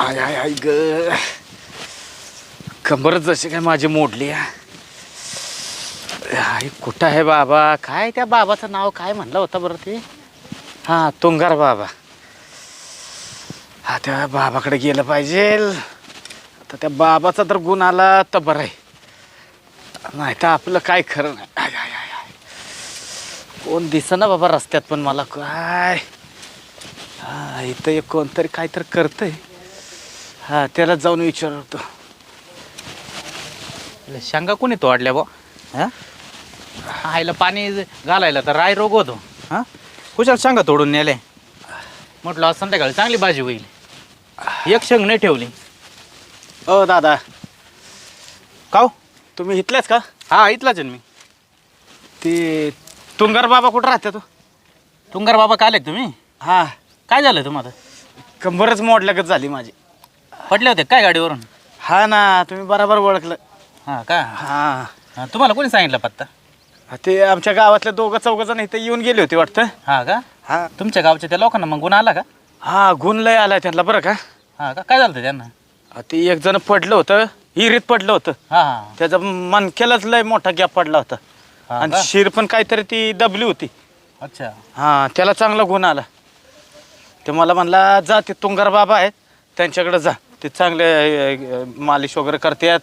I आय I ग. कंबरच जशी काय माझी मोडली आहे. आय कुठं आहे बाबा? काय त्या बाबाचं नाव काय म्हणलं होतं बरं ते? हां तुंगार बाबा. हा त्या बाबाकडे गेलं पाहिजे. आता त्या बाबाचा तर गुण आला तर बरं आहे. नाही तर आपलं काय खरं नाही. आय आय आय. कोण दिसना बाबा रस्त्यात पण मला. काय? हा इथं एक कोणतरी काहीतरी करतंय. हा त्याला जाऊन विचारतो. शेंगा कोणी तोडल्या बा हा? आईला पाणी घालायला तर राय रोग होतो. हा? कुशाल शेंगा तोडून नेले? म्हटलं आज संध्याकाळी चांगली भाजी होईल. एक शेंग नाही ठेवली. ओ दादा. काव? तुम्ही इथलेच का? हा इथलाच आहे ना मी. ते तुंगार बाबा कुठं राहते तो? तुंगार बाबा का आले का तुम्ही? हा. काय झालं तुम्हाला? कंबरच मोडल्यागत झाली माझी. पडले होते काय गाडीवरून? हा ना तुम्ही बरोबर ओळखलं. हा का? हा. हा, तुम्हाला कोणी सांगितलं पत्ता? हा, ते आमच्या गावातल्या दोघं चौघ जण इथं येऊन गेले होते वाटतं. हा का? हा. तुमच्या गावच्या त्या लोकांना मग गुन्हा आला का? हा गुण लय आलाय त्यांना बरं का. हा का? काय झालं होतं त्यांना? हा, ते एक जण पडलं होतं हिरीत पडलं होतं. हा हा. त्याचा मनकेलाच लय मोठा गॅप पडला होता. हा आणि का? शिर पण काहीतरी ती दबली होती. अच्छा. हां त्याला चांगला गुण आला. ते मला म्हणला जा ते तुंगार बाबा आहेत त्यांच्याकडे जा. ते चांगले अ, अ, मालिश वगैरे करतात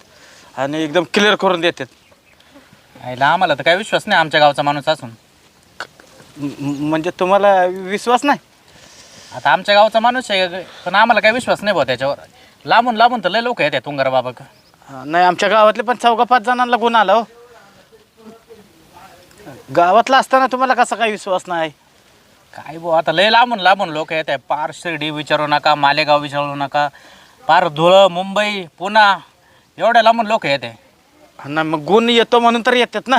आणि एकदम क्लिअर करून देतात. आईला आम्हाला तर काय विश्वास नाही आमच्या गावचा माणूस असून. म- म्हणजे तुम्हाला विश्वास नाही? आता आमच्या गावचा माणूस आहे पण आम्हाला काही विश्वास नाही भाऊ त्याच्यावर. लांबून लांबून तर लय लोक येतात तुंगार बाबा हा, नाही आमच्या गावातले पण चौघा पाच जणांना गुण आला हो. गावातला असताना तुम्हाला कसा काही विश्वास नाही? काय भाऊ आता लय लांबून लांबून लोक येत आहे पार शिर्डी विचारू नका मालेगाव विचारू नका. पार धुळं मुंबई पुणा एवढ्या लांबून लोक येत आहे ना मग गुण येतो म्हणून तर येतात ना.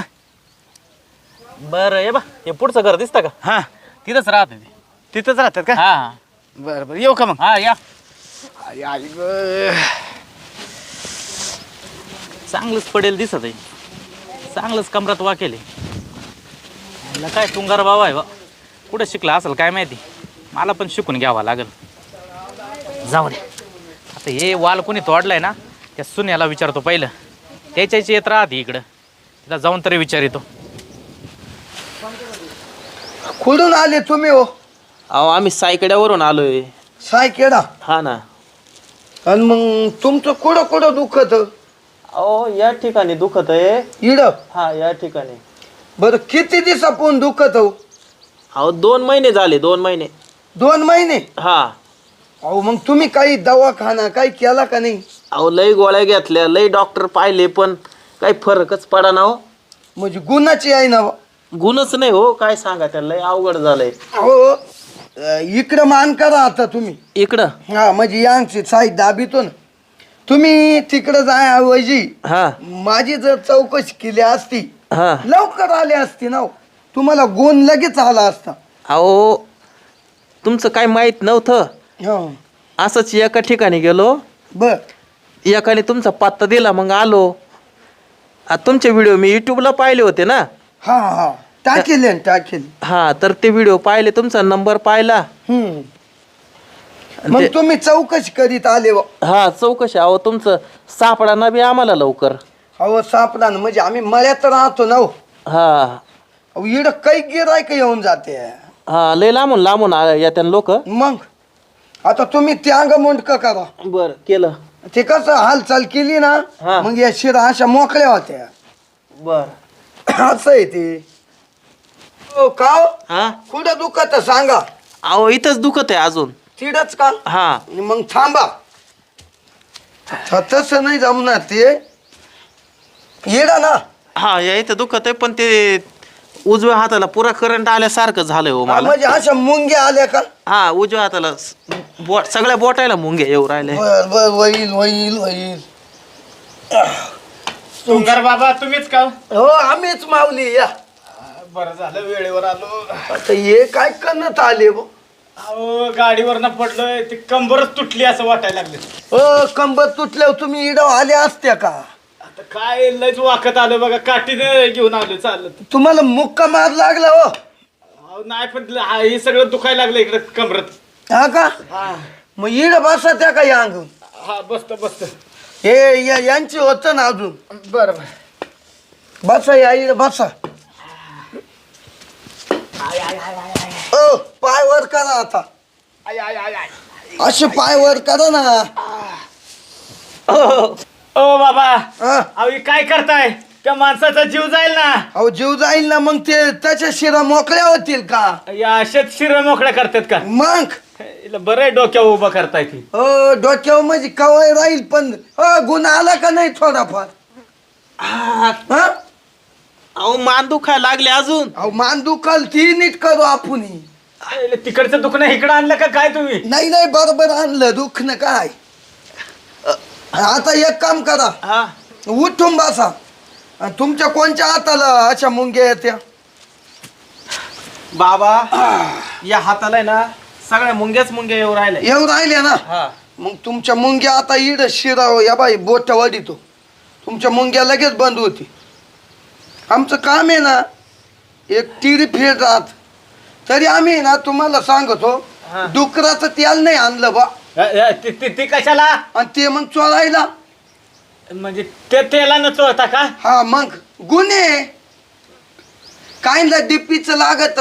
बरं ये बा. हे पुढचं घर दिसतं का? हां. तिथंच राहते तिथंच राहतात का? हा हा. बरं बरं. येऊ का मग? हा या. आई, आई गं. चांगलंच पडेल दिसत आहे. चांगलंच कमरात वाकेल आहे. म्हणलं काय तुंगार बाबा आहे बा? कुठं शिकला असेल काय माहिती? मला पण शिकून घ्यावा लागेल. जाऊ दे. आता हे वाल कोणी तोडलाय ना त्या सुन्याला विचारतो पहिलं. त्याच्याची येत राहते इकडं. तिला जाऊन तरी विचार येतो कुठून आले तुम्ही हो? अहो आम्ही सायकड्यावरून आलोय. सायकेडा हा ना. आणि मग तुमचं कुठं कुठं दुखत? अहो या ठिकाणी दुखत आहे इड? हा या ठिकाणी. बरं किती दिवसापून दुखत हो? अहो दोन महिने झाले दोन महिने. दोन महिने? हा. अहो मग तुम्ही काही दवाखाना काही केला का नाही? अहो लय गोळ्या घेतल्या लय डॉक्टर पाहिले पण काही फरकच पडा ना हो. म्हणजे गुणाची आहे ना गुणच नाही हो काय सांगा त्याला लय अवघड झालंय. अहो अं, इकडं मान करा आता तुम्ही. इकडं? हा म्हणजे यांची साई दाबीतो ना. तुम्ही तिकडं जाय ऐवजी हा. माझी जर चौकशी केली असती हा. लवकर आली असती ना हो. तुम्हाला गुण लगेच आला असता. अहो तुमचं काय माहीत नव्हतं? हो. असंच एका ठिकाणी गेलो. बर. एकाने तुमचा पत्ता दिला मग आलो. तुमचे व्हिडिओ मी युट्यूबला पाहिले होते ना. हा हा. टाकेले हा तर ते व्हिडिओ पाहिले तुमचा नंबर पाहिला. हम्म. आणि मग ते- तुम्ही चौकशी करीत आले व. हा चौकशी. अहो तुमचं सापडा ना बी आम्हाला लवकर. अहो सापडा ना म्हणजे आम्ही मळ्यात राहतो ना हो. हा. अहो इड काही गिरायक येऊन जाते. हा लय लांबून लांबून येत्या लोक. मग? आता तुम्ही त्याग मुंडक करा. बर केलं. ते कसं हालचाल केली ना हा. मग या शिरा अशा मोकळ्या होत्या. बर. असं आहे ते. हो का हो? हा? कुठं दुखत सांगा. अहो इथंच दुखत आहे अजून. तिडच का? हा. मग थांबा. तसं नाही जमणार ते. येडा ना. हा या इथं दुखत आहे पण ते उजव्या हाताला पुरा करंट आल्यासारखं झालंय हो हा, मला. म्हणजे अशा मुंग्या आल्या का? हा उजव्या हाताला स- बोट सगळ्या बोटायला मुंगे येऊ राहिले. बर बर होईल होईल होईल तुंगार बाबा तुम्हीच का हो? आम्हीच माऊली या. बरं झालं वेळेवर आलो. आता हे काय करण्यात आले हो? अहो गाडीवरनं पडलोय ती कंबरच तुटली असं वाटायला लागलं. अ कंबर तुटल्यावर तुम्ही इडव आल्या असत्या का? आता काय लयच वाकत आलं बघा काठीने घेऊन आलो चालत. तुम्हाला मुक्का मार लागला हो. अहो, नाही पण ल- हा, हे सगळं दुखायला लागलं इकडे कमरत. हा का? मग इड बसा त्या का या अंगून. हा बसत बसत. हे या- यांची होतं ना अजून. बरं बरं. बसा या इड बसा. ओ पाय वर करा आता. आय आय आय आय. असे पाय वर करा ना. ओ बाबा हा. अहो हे काय करताय? त्या माणसाचा जीव जाईल ना? अहो जीव जाईल ना मग ते त्याच्या शिरा मोकळ्या होतील का? या अशाच शिर मोकळ्या करतात का? मग? हिला बरं आहे डोक्या उभं करताय ती. हो डोक्यावर म्हणजे कवय राहील पण हो गुण आला का नाही थोडाफार? हा? अहो मान दुखायला लागले अजून. अहो मान दुखाल ती नीट करू आपण हिला तिकडचं दुखणं इकडं आणलं का काय तुम्ही? नाही नाही बरोबर आणलं दुखणं काय? अ, आता एक काम करा. हा. उठून बसा. आणि तुमच्या कोणत्या हाताला अशा मुंग्या येत्या? बाबा या हाताला आहे ना सगळ्या मुंग्याच मुंग्या येऊ राहिल्या. येऊ राहिल्या ना? हा. मग तुमच्या मुंग्या आता इड शिराव या बाई बोट वाढितो तुमच्या मुंग्या लगेच बंद होती. आमचं काम आहे ना एक तिरी फेड राहत तरी आम्ही ना तुम्हाला सांगतो हा. डुकराचं तेल नाही आणलं बा. अ, अ, ती- ती ती कशाला? आणि ते मग चोळायला. म्हणजे ते तेला न चोळता का? हा मग गुन्हे. काहींना डिप्पीचं लागत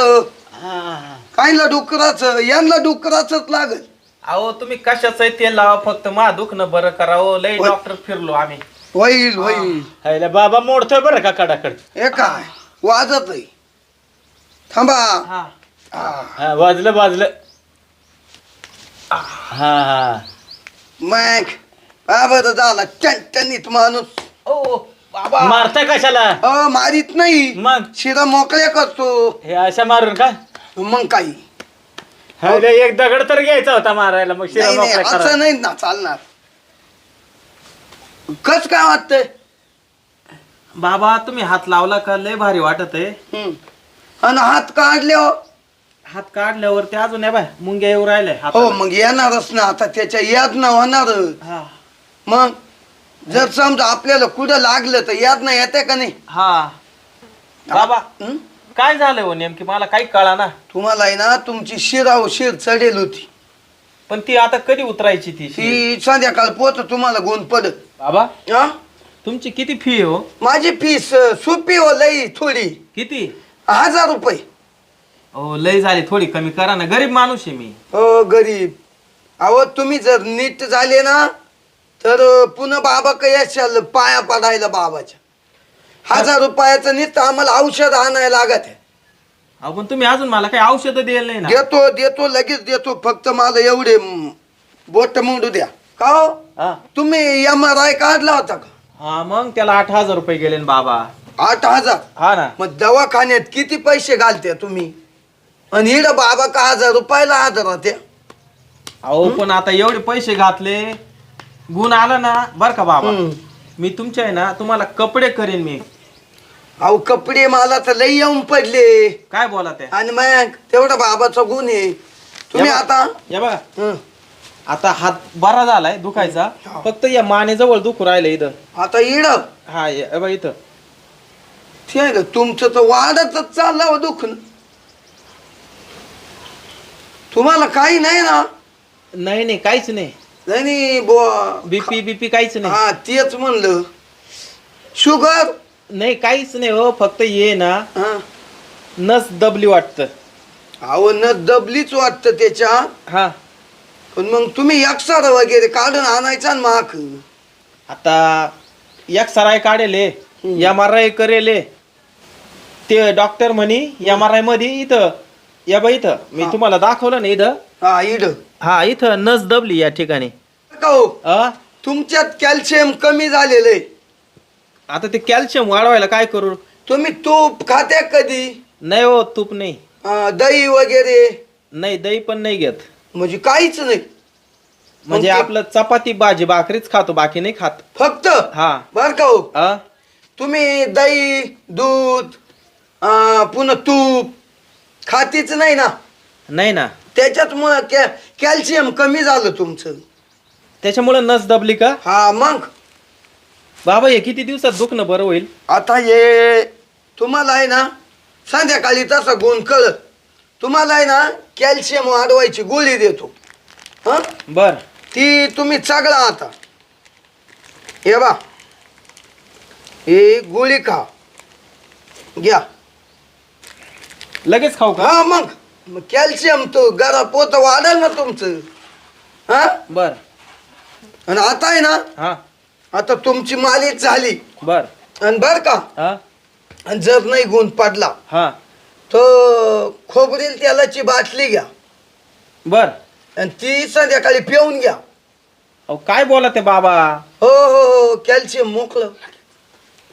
काहींना डुकराचं यांना डुकराचंच लागत. अहो तुम्ही कशाचं तेल लावा फक्त? मा दुखणं बरं करावं लय होय. डॉक्टर फिरलो आम्ही. होईल होईल. हायला बाबा मोडतोय बरं का कडाकड? हे काय? वाजत आहे थांबा. हा. हा. हा वाजलं वाजलं. हा हा मग हा बरं झाला टणटणीत माणूस. ओ बाबा. मारताय कशाला? अ मारीत नाही. मग? शिरा मोकळ्या करतो. हे अशा मारून का? मग काही एक दगड तर घ्यायचा होता मारायला मग शिरा नाही नाही मोकळा असं. नाही ना चालणार. कस काय वाटतंय? बाबा तुम्ही हात लावला का? लय भारी वाटत आहे हम्म. आणि हात काढले हो. हात काढल्यावर ते अजून आहे बाय मुंग्या येऊ राहिल्या हो हाताला. मग येणारच ना आता त्याच्या याद ना होणार. हा. मग जर समजा आपल्याला कुठं लागलं तर याद नाही येते का नाही? हा. बाबा हं? काय झालं हो नेमकी? मला काही कळा ना तुम्हाला आहे ना तुमची शिराव शिर चढेल होती. पण ती आता कधी उतरायची ती शी? ती संध्याकाळ पोत तुम्हाला गुण पडत बाबा हा? तुमची किती फी हो? माझी फीस सोपी हो लई थोडी. किती? हजार रुपये. हो लय झाली थोडी कमी करा ना. गरीब माणूस आहे मी. हो गरीब. अहो तुम्ही जर नीट झाले ना तर पुन्हा बाबा असाल पाया पडायला बाबाच्या. हजार रुपयाचं नीट आम्हाला औषध आणायला लागत आहे. अहो पण तुम्ही अजून मला काही औषधं द्यायला नाही ना. देतो देतो लगेच देतो. फक्त मला एवढे म, बोट मोडू द्या. का हो? हा. तुम्ही एम आर आय काढला होता का? हा मग त्याला आठ हजार रुपये गेले ना बाबा. आठ हजार? हा ना. मग दवाखान्यात किती पैसे घालते तुम्ही? आणि इड बाबा का हजार रुपयाला हजार होते अहो पण आता एवढे पैसे घातले. गुण आला ना बर का बाबा? हम्म. मी तुमच्या आहे ना तुम्हाला कपडे करेन मी. अहो कपडे मला तर लई येऊन पडले. काय बोला त्या? आणि मग तेवढा बाबाचा गुण आहे. तुम्ही या बा- आता या बघा. हं. आता हात बरा झालाय दुखायचा. हा. फक्त या मानेजवळ दुखू राहिलं इथं. आता इड. हा या या बघा इथं. ते आहे ना, तुमचं तर वाढतच चाललं हो दुखणं. तुम्हाला काही नाही ना? नाही नाही काहीच नाही. नाही, नाही बुवा. बीपी बीपी काहीच नाही. हा तेच म्हणलं. शुगर? नाही काहीच नाही हो फक्त ये ना हा. नस दबली वाटतं. अहो न दबलीच वाटतं त्याच्या. हा. पण मग तुम्ही एक्सरा वगैरे काढून आणायचा ना माक आता एक सराय काढेले. एम आर आय करेले. ते डॉक्टर म्हणी एम आर आयमध्ये इथं या बा इथं. मी. तुम्हाला दाखवलं ना इथं. हा इड हा इथं नस दबली या ठिकाणी. का हो अ तुमच्यात कॅल्शियम कमी झालेलं आहे. आता ते कॅल्शियम वाढवायला काय करू? तुम्ही तूप खात्या कधी? नाही हो तूप नाही. दही वगैरे? नाही दही पण नाही घेत. म्हणजे काहीच नाही. म्हणजे मग ते- आपलं चपाती भाजी भाकरीच खातो बाकी नाही खात. फक्त? हा. बर का हो अ तुम्ही दही दूध अं, पुन्हा तूप खातीच नाही ना. नाही ना. त्याच्यात कॅ कॅल्शियम कमी झालं तुमचं. त्याच्यामुळे नस दबली का? हा मग. बाबा हे किती दिवसात दुखणं बरं होईल? आता हे तुम्हाला आहे ना संध्याकाळी तसा गुण कळत तुम्हाला आहे ना कॅल्शियम वाढवायची गोळी देतो. हां? बर. ती तुम्ही चागळा आता. हे बा. ही गोळी खा. घ्या. लगेच खाऊ का? हा मग. मग कॅल्शियम तो गरा पोत वाढेल ना तुमचं. हा? बर. आणि आता आहे ना हा. आता तुमची मालिश झाली. बर. आणि बर का? हा. आणि जर नाही गुण पडला हा. तर खोबरेल तेलाची बाटली घ्या. बर. आणि ती संध्याकाळी पिऊन घ्या. अहो काय बोला ते बाबा? हो हो हो कॅल्शियम मोकलं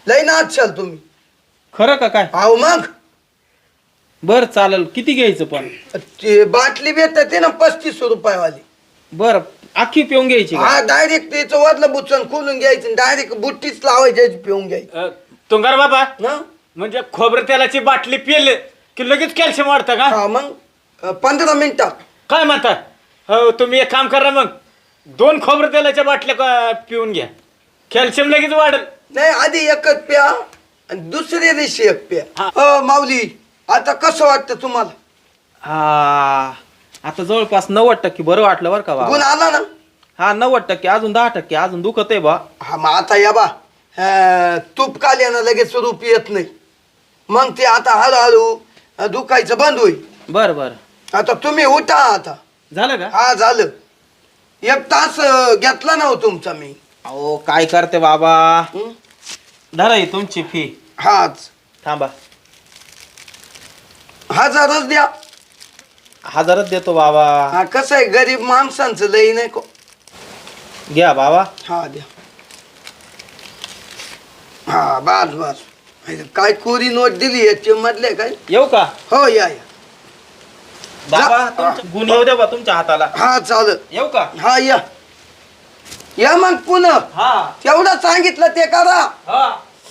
लय ना चाल तुम्ही. खरं का काय? अहो मग. बर चालेल. किती घ्यायचं पण? ते बाटली भेटते ते ना पस्तीस रुपयावाली. बर अख्खी पिऊन घ्यायची का? हा डायरेक्ट त्याचं वरलं बुचन खोलून घ्यायचं डायरेक्ट बुट्टीच लावायची पिऊन घ्यायची. अ, तुंगार बाबा ना म्हणजे खोबरं तेलाची बाटली पिले की लगेच कॅल्शियम वाढतं का? हा मग अं, पंधरा मिनिटात काय म्हणता? हो तुम्ही एक काम करा मग. दोन खोबरं तेलाच्या बाटल्या का- पिऊन घ्या. कॅल्शियम लगेच वाढेल. नाही आधी एकच प्या आणि दुसऱ्या दिवशी एक प्या. हा. अ माऊली. आता कसं वाटतं तुम्हाला? हा आता जवळपास नव्वद टक्के बरं वाटलं बरं का गुण बाबा आला ना? हा नव्वद टक्के अजून दहा टक्के अजून दुखत आहे बा. हा मग आता या बा. अं, तूप काल्यानं लगेच स्वरूप येत नाही. मग ते आता हळूहळू अं, दुखायचं बंद होईल. बर बर. आता तुम्ही उठा आता. झालं का? हा झालं. एक तास अं, घेतला ना हो तुमचा मी. अहो काय करते बाबा? हं? धरा ही तुमची फी हाच. थांबा. हजारच द्या. हजारच देतो बाबा. हा कसं आहे गरीब माणसांचं लई नाही को घ्या बाबा. हा द्या. हा बस बस. काय कोरी नोट दिली याची मधले काय? येऊ का? हो या या. बाबा गुण येऊ द्या बा तुमच्या हाताला. हा चालत येऊ का? हा या. या मग पुन्हा. हा. तेवढं सांगितलं ते करा. हा.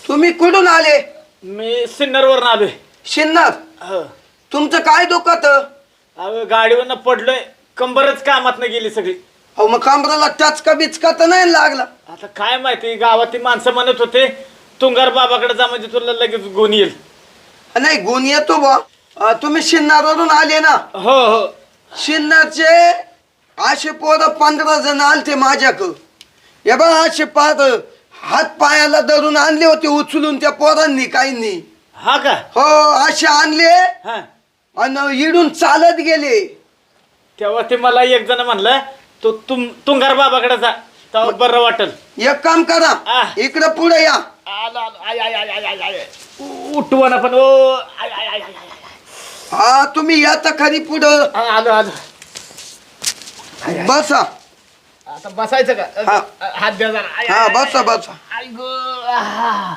तुम्ही कुठून आले? मी सिन्नरवरून आलोय. शिन्नर हो. तुमचं काय दुखत? अहो, गाडीवरनं पडलोय कंबरच कामात गेली सगळी. अहो मग कमराला टचका बिचका तर नाही लागला. आता काय माहिती गावातील माणसं म्हणत होते तुंगार बाबाकडे जा म्हणजे तुला लगेच गुण येईल. नाही गुण येतो बा अं, तुम्ही शिन्नरवरून आले ना? हो हो. शिन्नरचे असे पोरं पंधरा जण आलते माझ्याकडं हे बा असे पार हात पायाला धरून आणले होते उचलून त्या पोरांनी काहींनी. हा का? हो असे आणले. हा. आणि इडून चालत गेले. तेव्हा ते मला एक जण म्हणलं तो तुम तुंगार बाबाकडे जा तेव्हा बरं वाटेल. एक काम करा. इकडं पुढे या. आलो आलो. आय आय आय आय आय आय. उ- उठवा ना पण ओ. आय आय आय आय आय. आय. हा तुम्ही या तर खरी पुढं. आ, आलो आलो. बसा. आता बसायचं का? हा. हात द्या जरा. आय, हा आय, बसा आय, बसा. गो आहा.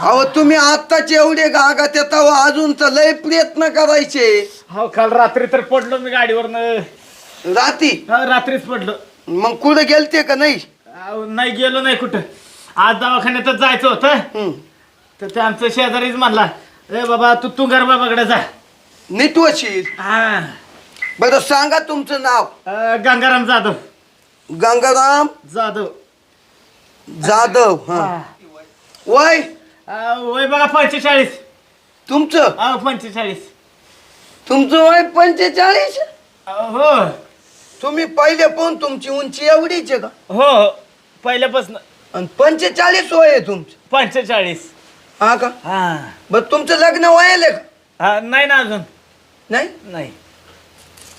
अहो तुम्ही आत्ताचे एवढे गागा त्या तेव्हा अजून तर लय प्रयत्न करायचे. हो काल रात्री तर पडलो मी गाडीवरनं. राती हा, रात्रीच पडलो. मग कुठे गेलते का नाही? अहो, नाही गेलो नाही कुठं. आज दवाखान्यातच जायचं होतं. हं. तर ते आमचं शेजारीच म्हणला ए बाबा तू तुंगार बाबाकडे जा. नीट वशील. हा. बरं सांगा तुमचं नाव. अ, गंगाराम जाधव. गंगाराम जाधव. जाधव हा. वय? वय बघा पंचेचाळीस. तुमचं? अहो पंचेचाळीस. तुमचं वय पंचेचाळीस? हो. तुम्ही पहिले पण तुमची उंची एवढीच आहे का? हो हो पहिल्यापासून. आणि पंचेचाळीस वय आहे तुमचं. पंचेचाळीस. हा का? हा. बरं तुमचं लग्न व्हायला का? हा नाही ना अजून. नाही? नाही.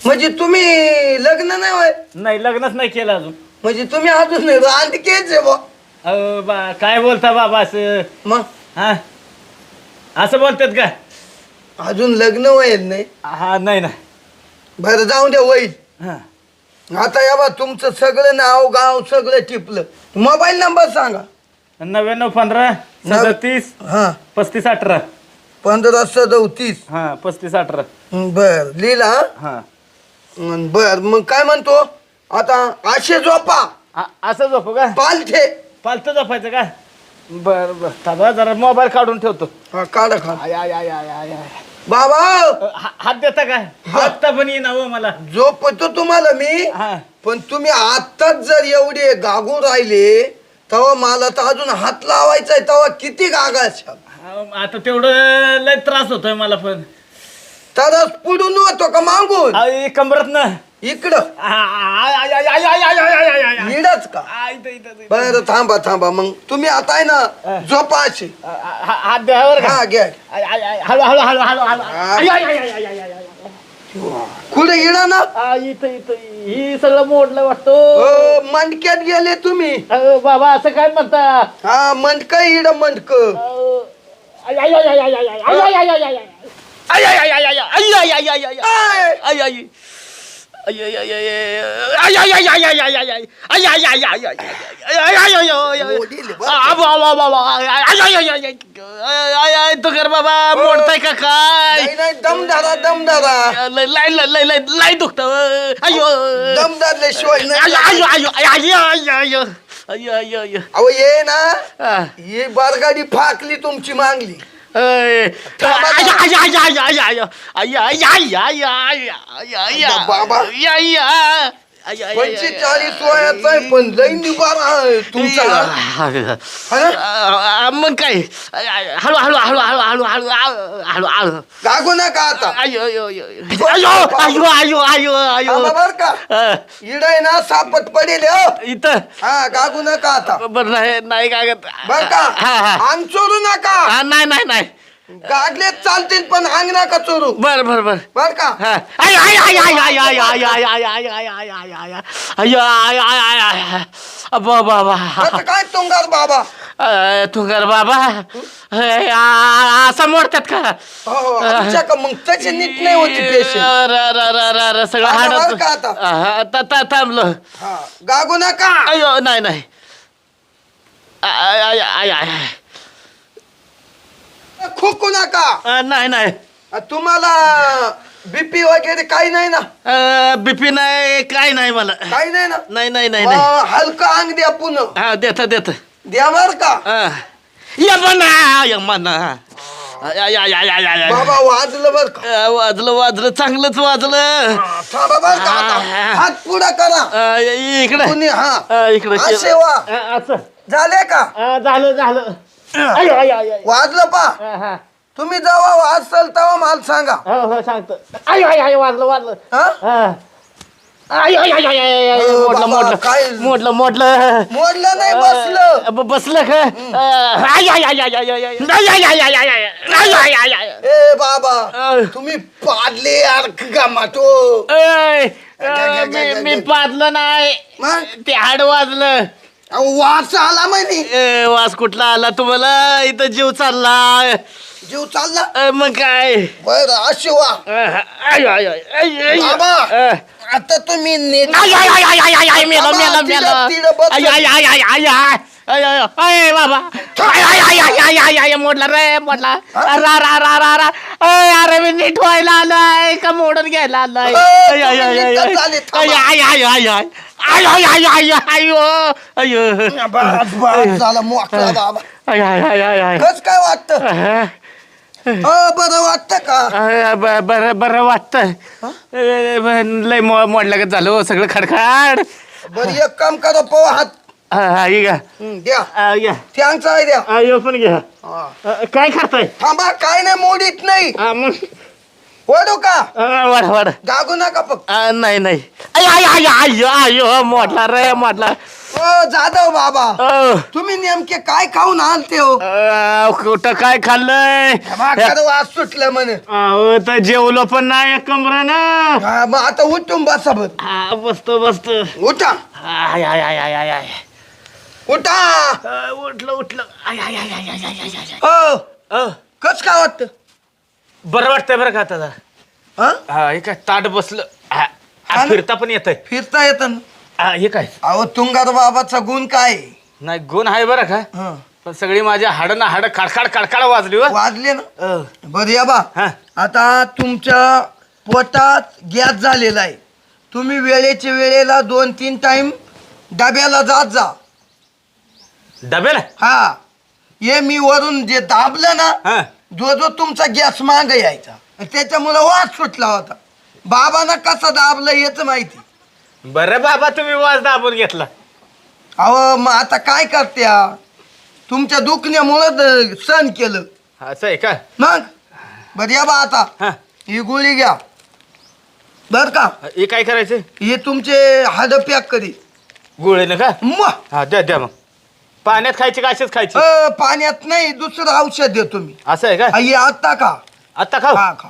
म्हणजे तुम्ही लग्न नाही व्हाय नाही लग्नच नाही केलं अजून. म्हणजे तुम्ही अजून नाही आणखीच आहे बा अहो बा काय बोलता बाबा असं? मग? हा? असं बोलतात का? अजून लग्न व्हायल नाही. हा नाही ना. बरं जाऊ द्या होईल हा. आता या बा तुमचं सगळं नाव गाव सगळं टिपलं. मोबाईल नंबर सांगा. नव्याण्णव पंधरा सदतीस हा. पस्तीस अठरा. पंधरा सदतीस. हा पस्तीस अठरा. बर लिहिला? हा? हा बर मग काय म्हणतो? आता आशे झोपा. आ- असं झोपू का? पालथे. पालतं झोपायचं का? बर बर. थांबा जरा मोबाईल काढून ठेवतो. हा काढा काढा. आय आय आय आय आय आय. बाबा! हा- हात देता का हात पण येईना हो मला. झोपतो तुम्हाला मी हा. पण तुम्ही आत्ताच जर एवढे गागून राहिले तेव्हा मला तर अजून हात लावायचा आहे तेव्हा किती गागा आता तेवढं लय त्रास होतोय मला पण. तरच पुढून होतो का मागून? आई कमरत ना इकडं इडच का बरं थांबा थांबा मग तुम्ही आता आहे ना झोपा अशी हात द्यावर का हा घ्या हळू हळू हळू हळू हळू कुठे इडा ना इथं इथं ही सगळं मोडलं वाटतं अ, मणक्यात गेले तुम्ही बाबा असं काय म्हणता हा मंडक इड मंडक अ, आय, आय, आय, आय, आय, आय, आय, आय, आय, आय, आय, आय. आय, आय, आय, आय, आय, बाबा मोडताय का काय नाही नाही दमदारा दमदारा लय लय लय लय लय लय अयो दमदारले शिवाय आयो नाही आयो आयो अहो ये ना ही बारगाडी फाकली तुमची मागली बाबा चाळीस वयाचा आहे पण लई निबारा आहे तुमचा. हा? मग काय? हळू हळू हळू हळू हळू हळू हळू हळू गागू नका आता. आयो आयो आयो आयो आयो आयो आयो का. अ, इड आहे ना सापट पडेल हो. इथं? हा गागू नका आता. बर नाही नाही काय बर का? हा हा. अंग चोरू नका. हा, नाही नाही नाही. गाडले चालतील पण अंग नका चोरू बर बर बर बर का बाबा आता काय तुंगार बाबा तुंगार बाबा असं त्यात का मग त्याची नीट नाही होती सगळं बरं का थांबलो गागू नका अय नाही नाही आय आय आय आय खोकू नका. अ, नाही नाही. तुम्हाला बीपी वगैरे काही नाही ना? बीपी नाही काय नाही मला. काही नाही ना? नाही नाही नाही नाही. हलका अंग द्या पुन्हा. हा देत देत. द्या बर का? यमना यमना. आय. बाबा वाजलं बर का? अ, वाजलं वाजलं चांगलंच वाजलं. थांबा बर का आता. हात पुढा करा. अ, इकडे. कुणी हा. अ, इकडे. सेवा. अ, असं. झाले का? अ, झालं झालं. वाजलं पा हा, हा. तुम्ही जेव्हा वाजल तेव्हा मला सांगा हो हो सांगतो आयो आयो आयो वाजलं वाजलं हा हा. आयो आयो आयो आयो, आयो, आयो. अ, मोडलं बाबा, काय? मोडलं मोडलं मोडलं नाही बसलं ब- बसलं का अ, आय, आय, आय, आय, आय, आय, आय. आय, आय, आय, आय, आय, आय. आय, आय, आय, आय. ए बाबा अ. तुम्ही पाडले यार गमाटो ऐ, अ, मी मी पाजलं नाही मग ते हाड वाजलं अहो, वास आला माहिती ए, वास कुठला आला तुम्हाला इथं जीव चालला जीव चालला अ, मग काय बर अशी वा अ, आय, आय, आय, आय, आय, बाबा. अ. आता तुम्ही नीट आय, आय, आय, आय, आय, आय, आय, मेलं, बाबा, मेलं, तिला- मेलं. तिला बस. आय, आय, आय, आय, आय, आय. अय अय अय बाबा अय, अय, मोडला रे मोडला रा रा अय अरे मी नीट व्हायला आलोय का मोडून घ्यायला आलोय अय, अय, अय, अय, अय. अय, अय, अय, वाटतं वाटतं का अह, बर वाटत लय मोडलं का झालं हो सगळं खडखड बरं एक काम करा पो हात हा, हा, हे घ्या. हं, द्या. हा, घ्या त्यांचा आहे द्या. हा, ह्यो पण घ्या. हा. अह, काय करताय? थांबा काय नाही मोडीत नाही. हा, मग? ओढू का? अह, वाढ वाढ. गागू नका फक्त. नाही नाही. आय, आय, आय, आय, आय, मोडला रे मोडला. ओ जाधव बाबा. तुम्ही नेमके काय खाऊन आलते हो? कुठं काय खाल्लंय? खरं वास सुटलं म्हणे. अहो तर जेवलो पण नाही कमरानं हा, मग आता उठून बसा बर. हा बसतो बसतो. उठा. आय आय आय आय आय आय. उठा! उठलं उठलं. आय आय आय आय आय आय आय आय हो. अह, कस काय वाटत बरं वाटतंय बरं का आता हा? हा हे काय ताट बसलं. हा, हा? फिरता पण येत फिरता येत हे काय? अहो तुंगार बाबाचा गुण काय? नाही गुण आहे बरं का? हं. पण सगळी माझ्या हाडं ना हाडं काडकाड काडकाड वाजली हो. वाजले ना? बर या बा. हा. आता तुमच्या पोटात गॅस झालेला आहे. तुम्ही वेळेच्या वेळेला दोन तीन टाइम डब्याला जात जा. डबेला? हा. हे मी वरून जे दाबलं ना जो जो तुमचा गॅस माग यायचा त्याच्यामुळं वास सुटला होता. बाबांना कसं दाबलं हेच माहिती. बरं बाबा तुम्ही वाज दाबून घेतला. अहो मग आता काय करत्या? तुमच्या दुखण्यामुळं द- सहन केलं. असं आहे का? मग? बर या बा आता. हा. ही गोळी घ्या. बर का? हे काय करायचं? हे तुमचे हाड पॅक करी. गोळीनं का? मग. हा द्या द्या मग. पाण्यात खायची का असेच खायची? अ, पाण्यात नाही दुसरं औषध देतो मी. असं आहे का? हे आता का आता खाऊ? हा का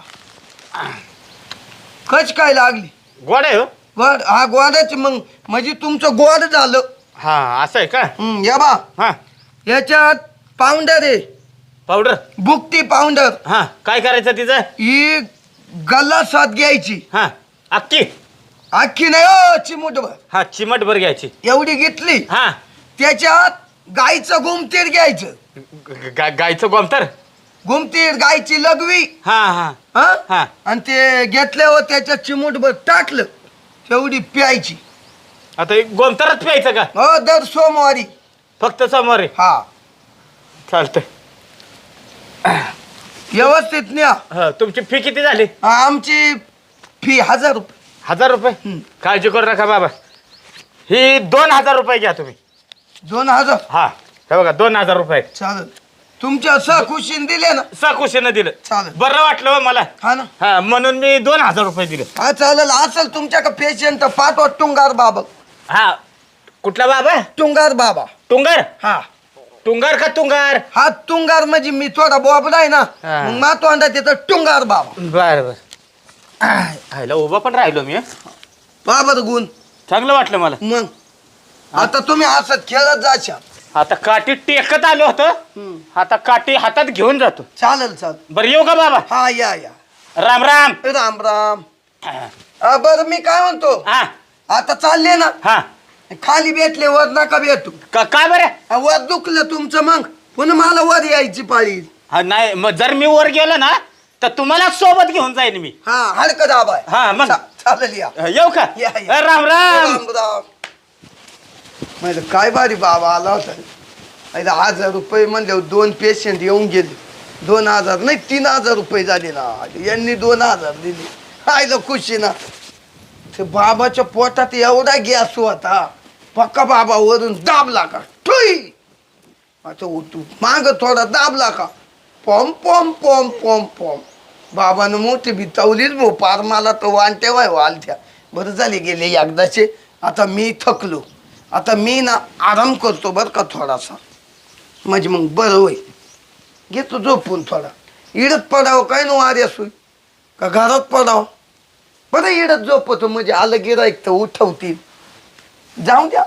कच काय लागली? गोड आहे हो. गोड? हा गोडाच मग म्हणजे तुमचं गोड झालं. हा असं आहे का? हं, या बा. हा. याच्यात पावडर आहे. पावडर? बुकटी पावडर. हा काय करायचं तिचं? ही गल्लासात घ्यायची. हा अक्की अख्खी नाही हो चिमुटभर. हा चिमट भर घ्यायची. एवढी घेतली. हा. त्याच्यात गाईचं गुमतीर घ्यायचं. ग- गा- गाईचं गोमतर? गुमतीर गायची लघवी हा हा. हा? हा. आणि ते घेतल्यावर त्याच्यात चिमुटभर टाकलं तेवढी प्यायची. आता गोमतरच प्यायचं का? हो दर सोमवारी. फक्त समोर हा. चालतंय. व्यवस्थित न्या. हा तुमची फी किती झाली? आमची फी हजार रुपये. हजार रुपये. काळजी करू नका बाबा. ही दोन हजार रुपये घ्या तुम्ही. दोन हजार. हा हे बघा दोन हजार रुपये. चालेल. तुमच्या सखुशीन दिले ना? सकुशीनं दिलं. चालेल. बरं वाटलं हो मला. हा ना? हा म्हणून मी दोन हजार रुपये दिले. हा चालेल. असेल तुमच्याकडे पेशंट पाठवा टुंगार बाबा. हा कुठला बाबा? टुंगार बाबा. टुंगार? हा. टुंगार का तुंगार हा टुंगार म्हणजे मी थोडा बोबडा आहे ना हा. मग मातोंडा तिथं टुंगार बाबा. बर बर. आयला उभा पण राहिलो मी हं. बाबर गुण. चांगलं वाटलं मला. मग? आता तुम्ही असत खेळत जाशा आता काठी टेकत आलो होतं. आता काठी हातात घेऊन जातो. चालेल चालेल. बरं येऊ का बाबा? हा या या. राम राम. राम राम. अ, बरं मी काय म्हणतो? हा. आता चालले ना? हा. खाली भेटले वर नका भेटू. का का बरं? हा, वर दुखलं तुमचं मग? पुन्हा मला वर यायची पाळी. हा नाही मग जर मी वर गेलो ना तर तुम्हाला सोबत घेऊन जाईन मी. हा हडकं दाबाय. हा, मग. चा- चालेल या. अ, येऊ का? या, या. अ, राम राम. राम राम. म्हणजे काय भारी बाबा आला होता. अरे हजार रुपये म्हणजे दोन पेशंट येऊन गेले. दोन हजार नाही तीन हजार रुपये झाले ना. यांनी दोन हजार दिले. आयला खुशी ना. ते बाबाच्या पोटात एवढा गॅस होता. पक्का बाबा वरून दाबला का? ठुई. आता उठू. माग थोडा दाबला का? पॉम पॉम पॉम पॉम पॉम. बाबानं मोठी बितावलीच भो. पार मला तर वानते वाय वालत्या. बरं झाले गेले एकदाचे. आता मी थकलो. आता मी ना आराम करतो बरं का थोडासा. म्हणजे मग बरं होईल. घेतो झोपून थोडा. इडत पडावं काय नो आर्या सोय? का घरात पडावं? बरं इडत झोपतो म्हणजे आलं गिराईक तर उठवतील. जाऊ द्या.